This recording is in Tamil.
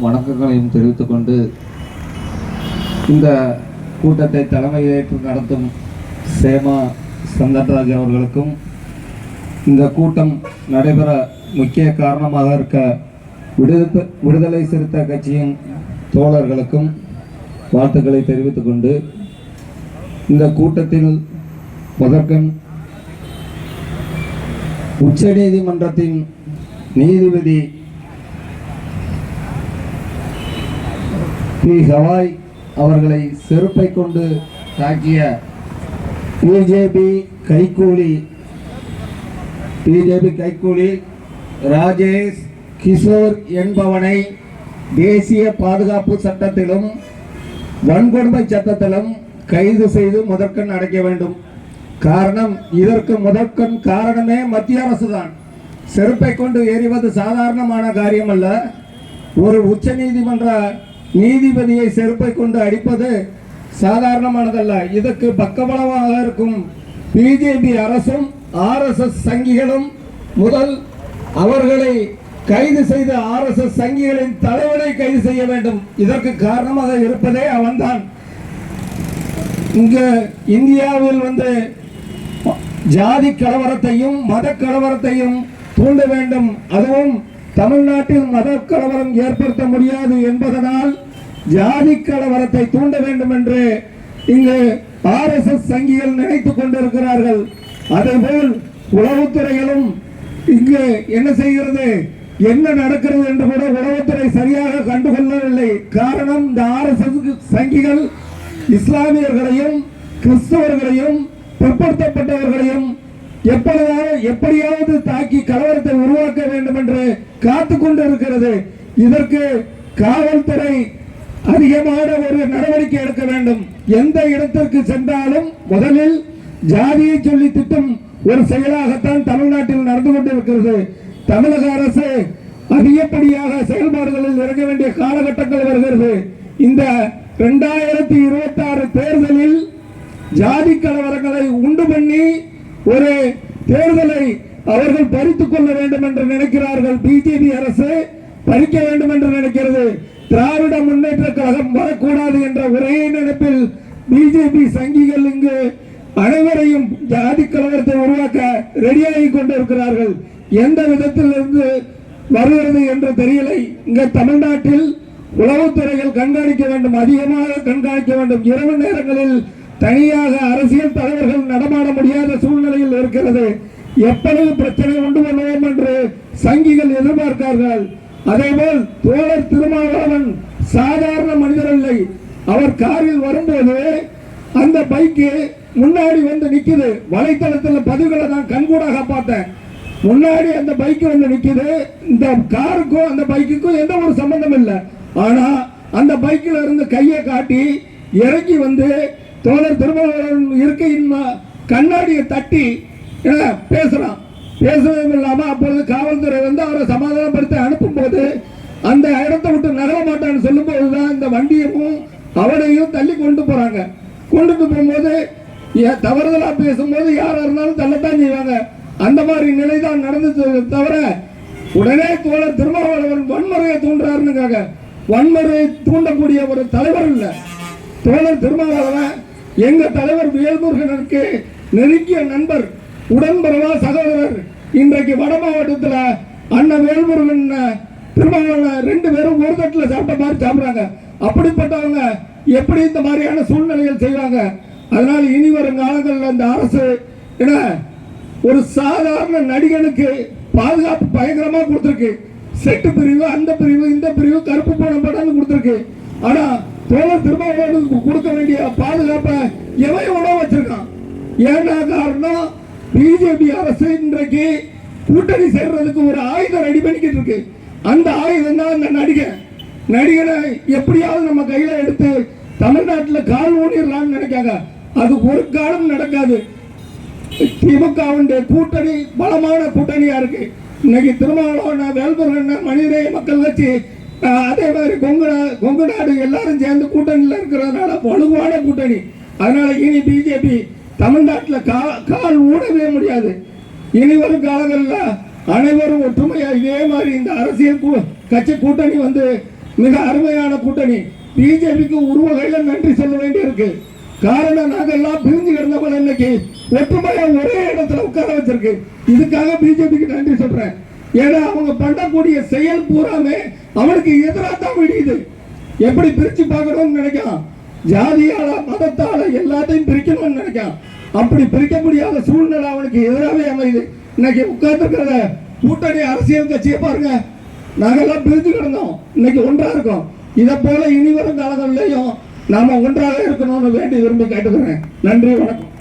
வணக்கங்களையும் தெரிவித்துக் கொண்டு இந்த கூட்டத்தை தலைமையேற்று நடத்தும் சேமா சந்தன்ராஜ் அவர்களுக்கும் இந்த கூட்டம் நடைபெற முக்கிய காரணமாக இருக்க விடுதலை விடுதலை சிறுத்தை கட்சியின் தோழர்களுக்கும் வாழ்த்துக்களை தெரிவித்துக் கொண்டு இந்த கூட்டத்தில் முதற்கண் உச்சநீதிமன்றத்தின் நீதிபதி பி ஹவாய் அவர்களை செருப்பை கொண்டு தாக்கிய பிஜேபி கைகூலி பிஜேபி கைகூலி ராஜேஷ் கிஷோர் என்பவனை தேசிய பாதுகாப்பு சட்டத்திலும் வன்கொடுமை சட்டத்திலும் கைது செய்து முதற்கண் அடைக்க வேண்டும். காரணம் இதற்கு முதற்கண் காரணமே மத்திய அரசு தான் செருப்பை கொண்டு எறிவது சாதாரணமான காரியம் அல்ல ஒரு உச்சநீதிமன்ற நீதிபதியை செருப்பை கொண்டு அடிப்பது சாதாரணமானதல்ல. இதற்கு பக்கபலமாக இருக்கும் பிஜேபி அரசும் ஆர்எஸ்எஸ் சங்கிகளும் முதல் அவர்களை கைது செய்த ஆர்எஸ்எஸ் சங்கிகளின் தலைவனை கைது செய்ய வேண்டும். இதற்கு காரணமாக இருப்பதே அவன்தான். இங்கு இந்தியாவில் வந்து ஜாதி கலவரத்தையும் மத கலவரத்தையும் தூண்ட வேண்டும். அதுவும் தமிழ்நாட்டில் மத கலவரம் ஏற்படுத்த முடியாது என்பதனால் ஜாதி கலவரத்தை தூண்ட வேண்டும் என்று இங்கு ஆர்எஸ்எஸ் சங்கிகள் நினைத்துக் கொண்டிருக்கிறார்கள். அதேபோல் உளவுத்துறைகளும் இங்கு என்ன செய்கிறது? என்ன நடக்கிறது என்று கூட உளவுத்துறை சரியாக கண்டுகொள்ளவில்லை. காரணம் இந்த ஆர்எஸ்எஸ் சங்கிகள் இஸ்லாமியர்களையும் கிறிஸ்தவர்களையும் பிற்படுத்தப்பட்டவர்களையும் எப்படியாவது எப்படியாவது தாக்கி கலவரத்தை உருவாக்க வேண்டும் என்று காத்து கொண்டிருக்கிறது. இதற்கு காவல்துறை அதிகமான ஒரு நடவடிக்கை எடுக்க வேண்டும். எந்த இடத்திற்கு சென்றாலும் முதலில் ஜாதியை சொல்லி திட்டம் ஒரு செயலாகத்தான் தமிழ்நாட்டில் நடந்து கொண்டிருக்கிறது. தமிழக அரசு அதிகப்படியாக செயல்பாடுகளில் இறங்க வேண்டிய காலகட்டங்கள் வருகிறது. இந்த இரண்டாயிரத்தி இருபத்தி ஆறு தேர்தலில் ஜாதி கலவரங்களை உண்டு பண்ணி ஒரு தேர்தலை அவர்கள் பறித்துக் கொள்ள வேண்டும் என்று நினைக்கிறார்கள். பிஜேபி அரசு பறிக்க வேண்டும் என்று திராவிட முன்னேற்ற கழகம் வரக்கூடாது என்ற ஒரே நினைப்பில் பிஜேபி சங்கிகள் இங்கு அனைவரையும் ஜாதி கலவரத்தை உருவாக்க ரெடியாகி கொண்டிருக்கிறார்கள். எந்த விதத்தில் இருந்து வருகிறது என்று தெரியலை. இங்க தமிழ்நாட்டில் உளவுத்துறைகள் கண்காணிக்க வேண்டும் அதிகமாக கண்காணிக்க வேண்டும். இரவு நேரங்களில் தனியாக அரசியல் தலைவர்கள் நடமாட முடியாத சூழ்நிலையில் இருக்கிறது. எப்பொழுது பிரச்சனை உண்டு பண்ணுவோம் என்று சங்கிகள் எதிர்பார்க்கிறார்கள் அதேபோல் தோழர் திருமாவளவன் சாதாரண மனிதர் இல்லை அவர் காரில் வரும்போது அந்த பைக்கு முன்னாடி வந்து நிற்குது வலைத்தளத்தில் பதிவுகளை நான் கண்கூடாக பார்த்தேன். முன்னாடி அந்த பைக்கு வந்து நிற்குது இந்த காருக்கும் அந்த பைக்குக்கும் எந்த ஒரு சம்பந்தம் இல்லை. ஆனால் அந்த பைக்கில் இருந்து கையை காட்டி இறங்கி வந்து தோழர் திருமாவளவன் இருக்கையின் கண்ணாடியை தட்டி பேசுகிறான் பேசுவதும் இல்லாம அப்பொழுது காவல்துறை வந்து அவரை சமாதானப்படுத்தி அனுப்பும்போது அந்த இடத்தை விட்டு நகர மாட்டான்னு சொல்லும் போதுதான் இந்த வண்டியமும் அவனையும் தள்ளி கொண்டு போறாங்க. கொண்டுட்டு போகும்போது தவறுதலா பேசும்போது யாரா இருந்தாலும் தள்ளத்தான் செய்வாங்க. அந்த மாதிரி நிலை தான் நடந்துச்சு தவிர உடனே தோழர் திருமாவளவன் வன்முறையை தூண்டுறாருன்னு வன்முறையை தூண்டக்கூடிய ஒரு தலைவர் இல்லை. தோழர் திருமாவளவன் எங்க தலைவர் வேல்முருகனுக்கு நெருங்கிய நண்பர் உடன்பரவா சகோதரர் இன்றைக்கு வட மாவட்டத்தில் அண்ணன் வேல்முருகன் திருமாவளவன் ரெண்டு பேரும் ஒரு தட்டில் சாப்பிட்ட மாதிரி சாப்பிட்றாங்க. அப்படிப்பட்டவங்க எப்படி இந்த மாதிரியான சூழ்நிலைகள் செய்கிறாங்க அதனால் இனி வரும் காலங்களில் இந்த அரசு என்ன ஒரு சாதாரண நடிகனுக்கு பாதுகாப்பு பயங்கரமாக கொடுத்துருக்கு. செட்டு பிரிவு அந்த பிரிவு இந்த பிரிவு கருப்பு பணம் படம்னு கொடுத்துருக்கு. ஆனால் தோழர் திருமாவளவனுக்கு கொடுக்க வேண்டிய பாதுகாப்பை எவன் எவ்வளோ வச்சிருக்கான். ஏன்னா காரணம் பிஜேபி அரசு இன்றைக்கு கூட்டணி சேர்றதுக்கு ஒரு ஆயுதம் ரெடி பண்ணிக்கிட்டு இருக்கு. அந்த ஆயுதம் தான் அந்த நடிகன் நடிகனை எப்படியாவது நம்ம கையில எடுத்து தமிழ்நாட்டில் கால் ஊனிடலாம்னு நினைக்காங்க அது ஒரு காலம் நடக்காது. திமுகவுடைய கூட்டணி பலமான கூட்டணியா இருக்கு. இன்னைக்கு திருமாவளவன் வேல்முருகன் மனிதநேய மக்கள் கட்சி அதே மாதிரி கொங்கு கொங்கு நாடு எல்லாரும் சேர்ந்து கூட்டணியில் இருக்கிறதுனால வலுவான கூட்டணி. அதனால இனி பிஜேபி தமிழ்நாட்டில் கா கால் ஊடவே முடியாது. இனி வரும் காலங்களில் அனைவரும் ஒற்றுமையாக இதே மாதிரி இந்த அரசியல் கூ- கட்சி கூட்டணி வந்து மிக அருமையான கூட்டணி. பிஜேபிக்கு உருவகையில் நன்றி சொல்ல வேண்டியிருக்கு. காரணம் நாங்கெல்லாம் பிரிஞ்சு கிடந்தவங்க இன்னைக்கு ஒற்றுமையா ஒரே இடத்துல உட்கார வச்சிருக்கு. இதுக்காக பிஜேபிக்கு நன்றி சொல்றேன். ஏன்னா அவங்க பண்ணக்கூடிய செயல் பூராமே அவனுக்கு எதிராக தான் விடியுது. எப்படி பிரிச்சு பார்க்கணும்னு நினைக்கலாம்? ஜாதியால மதத்தால எல்லாத்தையும் பிரிக்கணும்னு நினைக்கான் அப்படி பிரிக்க முடியாத சூழ்நிலை அவனுக்கு எதிராகவே அமையுது. இன்னைக்கு உட்கார்ந்துருக்கிறத கூட்டணி அரசியல் கட்சியை பாருங்க. நாங்கெல்லாம் பிரிஞ்சு கிடந்தோம். இன்னைக்கு ஒன்றா இருக்கோம். இதை போல இனி வரும் காலங்கள்லையும் நாம ஒன்றாக இருக்கணும்னு வேண்டி விரும்பி கேட்டுக்கிறேன். நன்றி வணக்கம்.